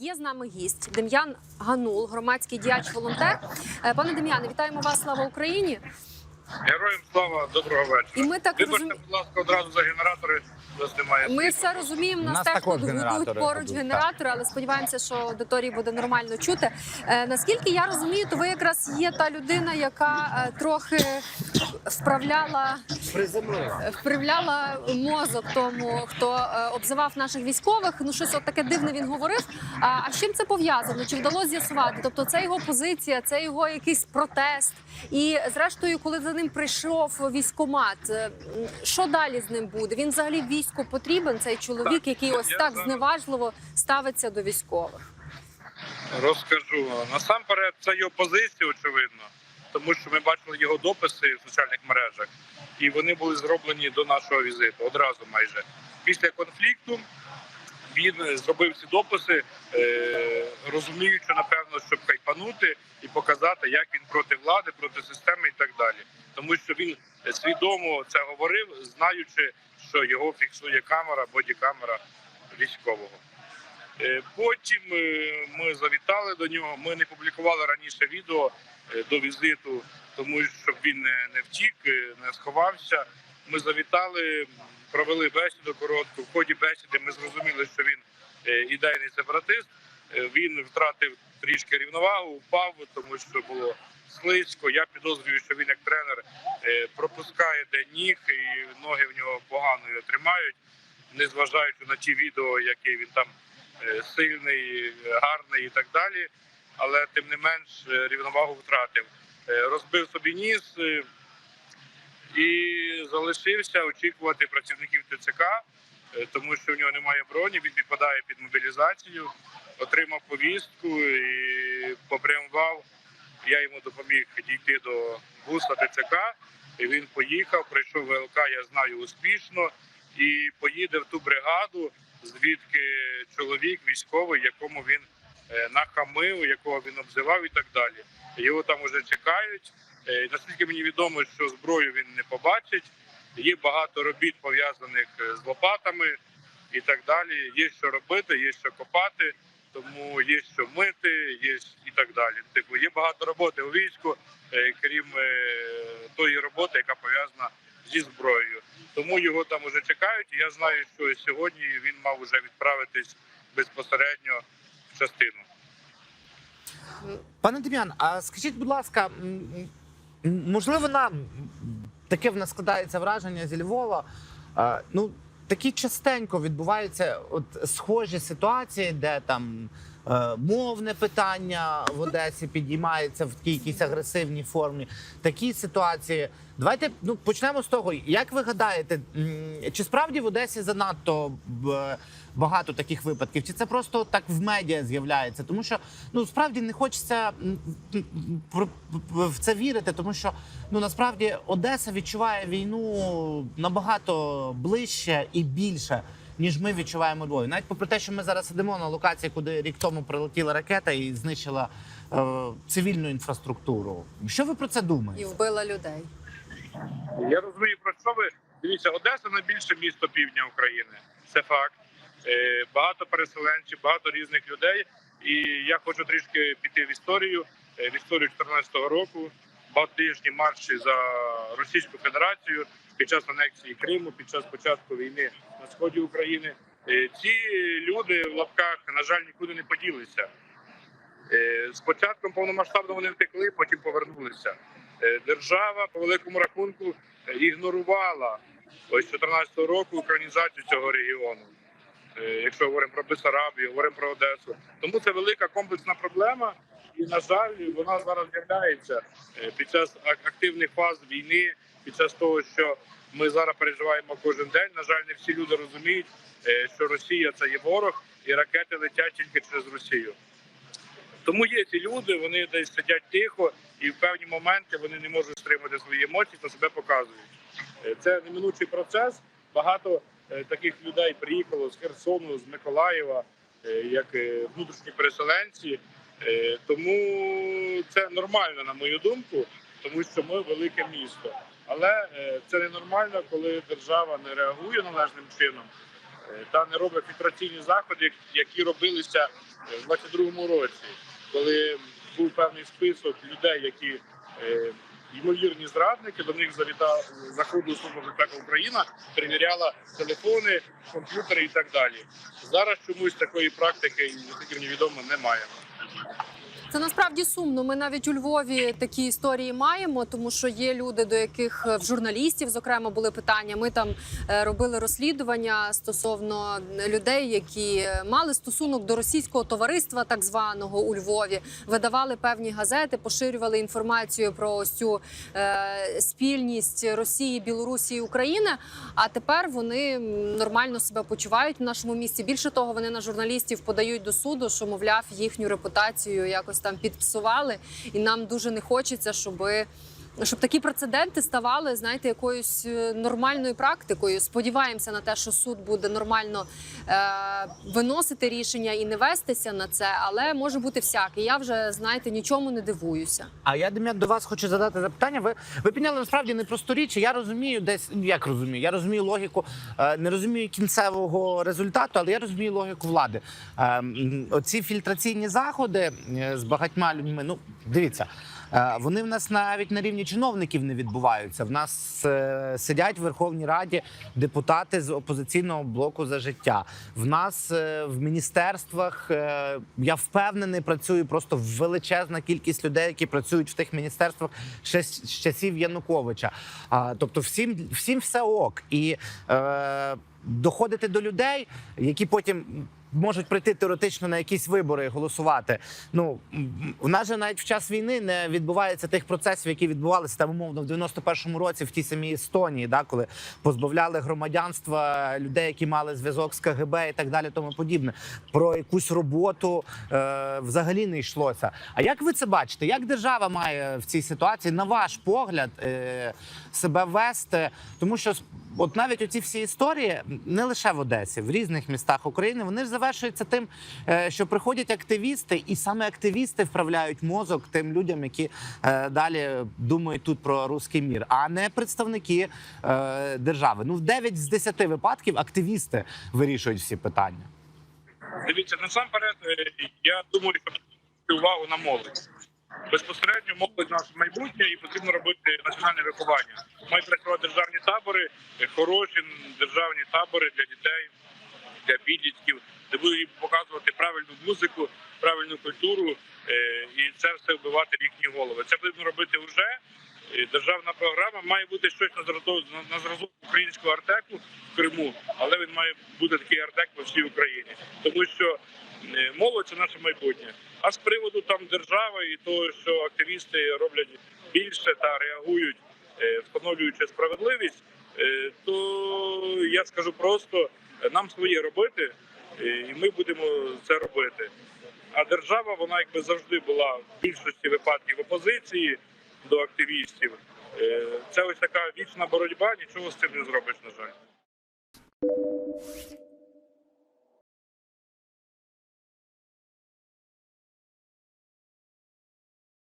Є з нами гість Дем'ян Ганул, громадський діяч волонтер. Е, Пане Дем'яне, вітаємо вас! Слава Україні! Героям слава, доброго вечора. І ми так Вибачте, розум... будь ласка, одразу за генератори нас немає. Ми все розуміємо. Нас, Нас теж також тут будуть поруч будуть, генератори, але сподіваємося, що аудиторії буде нормально чути. Е, наскільки я розумію, то ви якраз є та людина, яка е, трохи вправляла вправляла мозок тому, хто е, обзивав наших військових. Ну щось от таке дивне він говорив. А, а з чим це пов'язано? Чи вдалося з'ясувати? Тобто, це його позиція, це його якийсь протест. І зрештою, коли за ним прийшов військомат, е, що далі з ним буде? Він взагалі війську потрібен. Цей чоловік, Так, який ось так зневажливо ставиться до військових. Розкажу. Насамперед, це його позиція, очевидно, тому що ми бачили його дописи в соціальних мережах, і вони були зроблені до нашого візиту одразу майже. Після конфлікту він зробив ці дописи, е, розуміючи, напевно, щоб хайпанути і показати, як він проти влади, проти системи і так далі. Тому що він свідомо це говорив, знаючи, що його фіксує камера, бодікамера військового. Е, Потім е, ми завітали до нього. Ми не публікували раніше відео до візиту, тому щоб він не, втік, не сховався. Ми завітали, провели бесіду коротку. В ході бесіди ми зрозуміли, що він е, ідейний сепаратист. Е, Він втратив трішки рівновагу, впав, тому що було слизько. Я підозрюю, що він як тренер е, пропускає де ніг, і ноги в нього погано тримають, незважаючи на ті відео, які він там сильний, гарний і так далі. Але тим не менш рівновагу втратив. Розбив собі ніс і залишився очікувати працівників ТЦК, е, тому що в нього немає броні. Він підпадає під мобілізацію, отримав повістку і попрямував. Я йому допоміг дійти до буса ТЦК. І він поїхав, прийшов ВЛК, я знаю успішно, і поїде в ту бригаду, звідки чоловік військовий, якому він е, нахамив, якого він обзивав і так далі. Його там вже чекають. Е, Наскільки мені відомо, що зброю він не побачить. Є багато робіт пов'язаних е, з лопатами і так далі. Є що робити, є що копати, тому є що мити, є і так далі. Типу, є багато роботи у війську, е, крім тої роботи, яка пов'язана зі зброєю. Тому його там вже чекають. І я знаю, що сьогодні він мав вже відправитись безпосередньо в частину. Пане Дем'ян, а скажіть, будь ласка, можливо, нам таке в нас складається враження зі Львова. Ну, такі частенько відбуваються от схожі ситуації, де там мовне питання в Одесі підіймається в такій якійсь агресивній формі. Такі ситуації. Давайте ну почнемо з того. Як ви гадаєте, чи справді в Одесі занадто багато таких випадків? Чи це просто так в медіа з'являється? Тому що ну справді не хочеться в це вірити, тому що ну насправді Одеса відчуває війну набагато ближче і більше. Ніж ми відчуваємо Львові. Навіть попри те, що ми зараз сидимо на локації, куди рік тому прилетіла ракета і знищила е, цивільну інфраструктуру. Що ви про це думаєте? І вбила людей. Я розумію, про що ви дивіться. Одеса найбільше місто півдня України. Це факт. Е, Багато переселенців, багато різних людей. І я хочу трішки піти в історію. Е, В історію 2014 року багатотижні марші за Російську Федерацію під час анексії Криму, під час початку війни на сході України. Е, Ці люди в лапках, на жаль, нікуди не поділися. Е, З початком повномасштабно вони втекли, потім повернулися. Е, Держава по великому рахунку е, ігнорувала ось 2014 року українізацію цього регіону. Е, Якщо говоримо про Бесарабію, говоримо про Одесу, тому це велика комплексна проблема, і на жаль, вона зараз з'являється е, під час активних фаз війни, під час того, що ми зараз переживаємо кожен день. На жаль, не всі люди розуміють, е, що Росія це є ворог, і ракети летять тільки через Росію. Тому є ці люди, вони десь сидять тихо, і в певні моменти вони не можуть стримати свої емоції та себе показують. Е, Це неминучий процес. Багато е, таких людей приїхало з Херсону, з Миколаєва, як внутрішні переселенці. Тому це нормально, на мою думку, тому що ми велике місто. Але е, це ненормально, коли держава не реагує належним чином. е, та не робить фільтраційні заходи, які робилися е, в 22-му році, коли був певний список людей, які ймовірні зрадники, до них завітала заходу служба безпеки Україна, перевіряла телефони, комп'ютери і так далі. Зараз чомусь такої практики, наскільки мені відомо, немає. Це насправді сумно. Ми навіть у Львові такі історії маємо, тому що є люди, до яких е, в журналістів, зокрема, були питання. Ми там е, робили розслідування стосовно людей, які е, мали стосунок до російського товариства, так званого у Львові, видавали певні газети, поширювали інформацію про ось цю спільність Росії, Білорусі і України. А тепер вони нормально себе почувають в нашому місті. Більше того, вони на журналістів подають до суду, що мовляв їхню репутацію якось там підпсували, і нам дуже не хочеться, щоби. Щоб такі прецеденти ставали, знаєте, якоюсь е, нормальною практикою. Сподіваємося на те, що суд буде нормально е, виносити рішення і не вестися на це, але може бути всяке. Я вже знаєте нічому не дивуюся. А я Дем'ян, до вас хочу задати запитання. Ви, ви підняли насправді непросту річ. Я розумію десь, ну, як розумію, я розумію логіку, е, не розумію кінцевого результату, але я розумію логіку влади. Е, Оці фільтраційні заходи е, з багатьма людьми. Ну, дивіться. Е, Вони в нас навіть на рівні чиновників не відбуваються. В нас е, сидять в Верховній Раді депутати з опозиційного блоку за життя. В нас е, в міністерствах я впевнений, працює просто величезна кількість людей, які працюють в тих міністерствах ще з часів Януковича. Тобто, всім, всім все ок. І доходити до людей, які потім. Можуть прийти теоретично на якісь вибори і голосувати. Ну в нас же навіть в час війни не відбувається тих процесів, які відбувалися там умовно в 91-му році в тій самій Естонії, да, коли позбавляли громадянства людей, які мали зв'язок з КГБ і так далі, тому подібне. Про якусь роботу е, взагалі не йшлося. А як ви це бачите? Як держава має в цій ситуації, на ваш погляд, е, себе вести? Тому що от навіть оці всі історії не лише в Одесі, в різних містах України, вони ж завершуються тим, е, що приходять активісти, і саме активісти вправляють мозок тим людям, які е, далі думають тут про руський мір, а не представники е, держави. Ну в 9 з 10 випадків активісти вирішують всі питання. Дивіться, насамперед, я думаю, що увагу на молодь. Безпосередньо молодь наше майбутнє і потрібно робити національне виховання. Мають працювати державні табори, е, хороші державні табори для дітей, для підлітків, де будуть показувати правильну музику, правильну культуру е, і це все вбивати в їхні голови. Це потрібно робити вже. Е, Державна програма має бути щось на зразок, на- зразок українського артеку в Криму, але він має бути такий артек по всій Україні, тому що молодь це наше майбутнє. А з приводу там держави і того, що активісти роблять більше та реагують, е, встановлюючи справедливість, е, то я скажу просто нам своє робити, е, і ми будемо це робити. А держава, вона якби завжди була в більшості випадків опозиції до активістів. Це ось така вічна боротьба, нічого з цим не зробиш, на жаль.